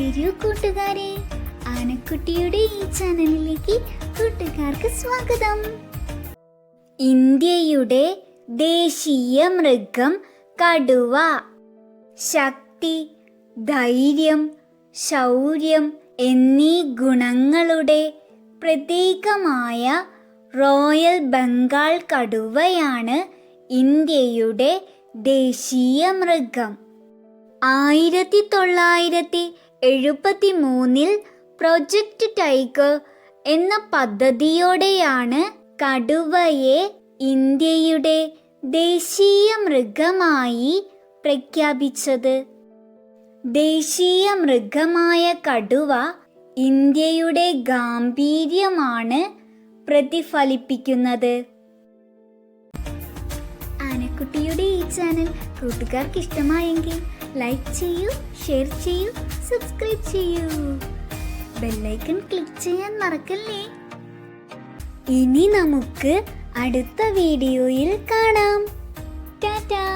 വരൂ കൂട്ടുകാരെ. ആനക്കുട്ടിയുടെ ഈ ചാനലിലേക്ക് കൂട്ടുകാർക്ക് സ്വാഗതം. ഇന്ത്യയുടെ ദേശീയ മൃഗം കടുവ. ശക്തി ധൈര്യം ശൗര്യം എന്നീ ഗുണങ്ങളുടെ പ്രതീകമായ റോയൽ ബംഗാൾ കടുവയാണ് ഇന്ത്യയുടെ ദേശീയ മൃഗം. ആയിരത്തി തൊള്ളായിരത്തി എഴുപത്തി മൂന്നിൽ പ്രൊജക്ട് ടൈഗർ എന്ന പദ്ധതിയോടെയാണ് കടുവയെ ഇന്ത്യയുടെ ദേശീയ മൃഗമായി പ്രഖ്യാപിച്ചത്. ദേശീയ മൃഗമായ കടുവ ഇന്ത്യയുടെ ഗാംഭീര്യമാണ് പ്രതിഫലിപ്പിക്കുന്നത്. ആനക്കുട്ടിയുടെ ഈ ചാനൽ കൂട്ടുകാർക്ക് ഇഷ്ടമായെങ്കിൽ ലൈക്ക് ചെയ്യൂ ഷെയർ ചെയ്യൂ സബ്സ്ക്രൈബ് ചെയ്യൂ. ബെല്ലൈക്കൺ ക്ലിക്ക് ചെയ്യാൻ മറക്കല്ലേ? ഇനി നമുക്ക് അടുത്ത വീഡിയോയിൽ കാണാം. ടാറ്റാ!